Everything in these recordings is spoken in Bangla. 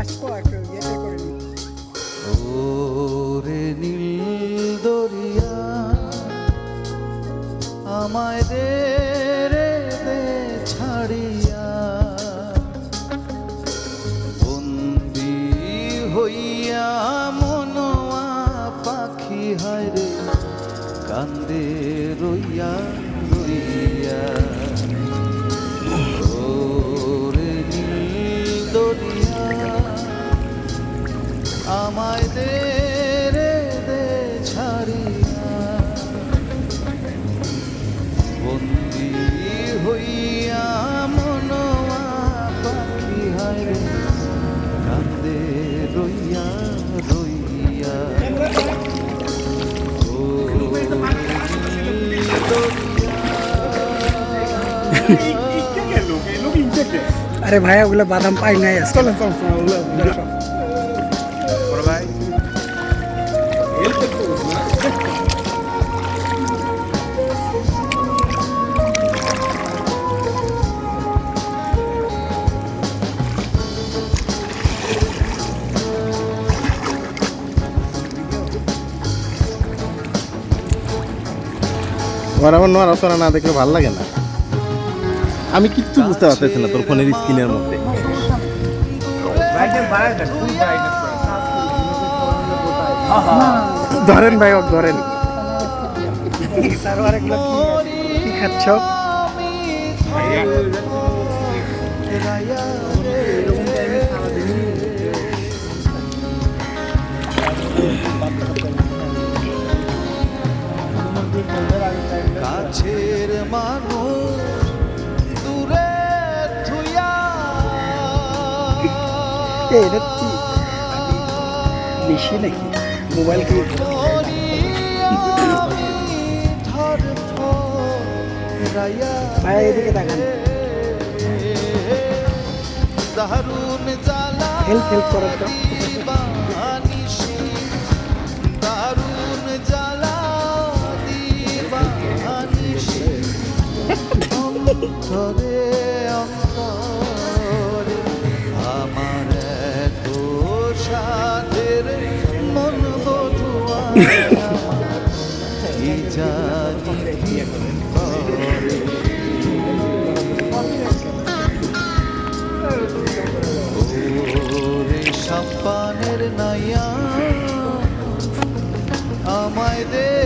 আসব বন্দি হইয়া মনোয়া পাখি হায় রে। কান্দে রইয়া রইয়া। ও আরে ভাইয়া ওগুলো বাদাম পাই নাই আজকে। আমার আমার নড়াচড়া না দেখলে ভালো লাগে না। আমি কিচ্ছু বুঝতে পারতেছি না তোর ফোনের স্ক্রিনের মধ্যে। ধরেন ভাই ওক ধরেন। খাচ্ছ? এই এটা কি? বেশি নাকি? মোবাইল কি ভাই এদিকে তাকান। হেল্প হেল্প করো তো দিবানিশি সাম্পানের নাইয়া আমায় দে।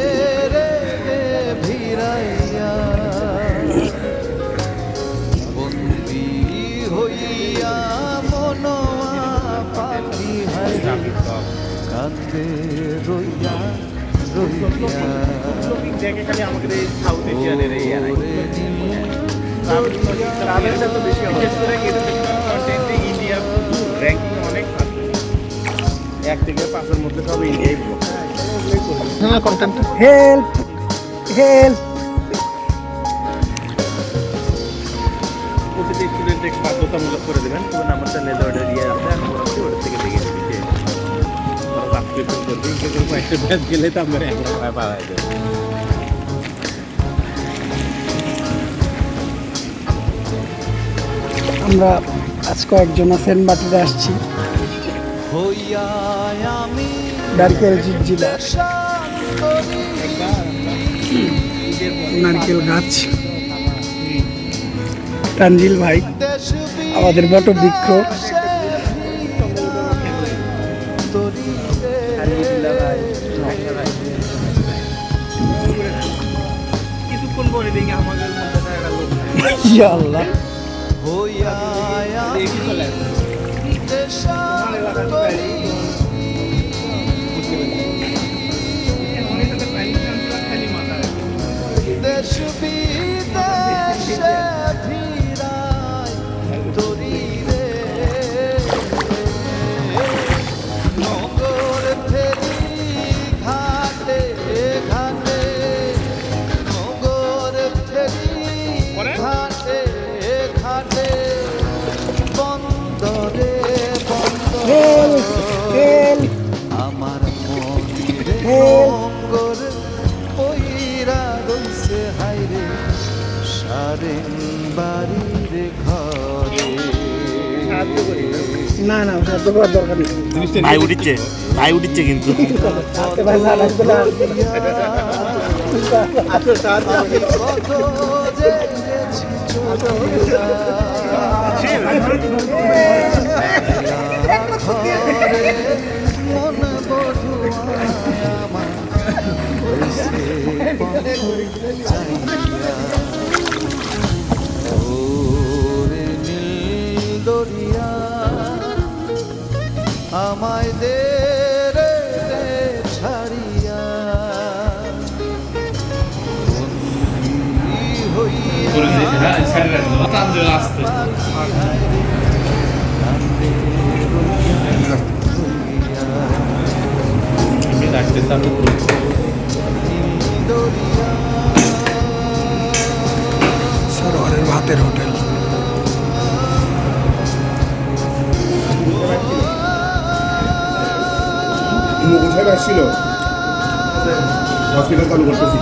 র্যাঙ্কিং অনেক ভালো এক থেকে পাঁচের মধ্যে সব ইন্ডিয়াই কন্টেন্ট হেল্প হেল্প প্রতিটি স্টুডেন্ট বাধ্যতামূলক করে দেবেন নাম্বারটা লেলে অর্ডার দিয়ে আছে আর থেকে দেখে যে আমরা আজ কয়েকজন সেন্ট মাটিতে আসছি। নারকেল জিলা নারকেল গাছ। তানজিল ভাই আমাদের বট কিছুক্ষণ দেখি আমাদের মধ্যে একটা লোক আল্লাহ ভাই উঠিচ্ছে ভাই উঠিচ্ছে কিন্তু। আমায় দে রে রে ছাড়িয়া। হইয়া সরোয়ারের ভাতের হোটেল। আসছিল। হসপিটাল চালু করতেছি।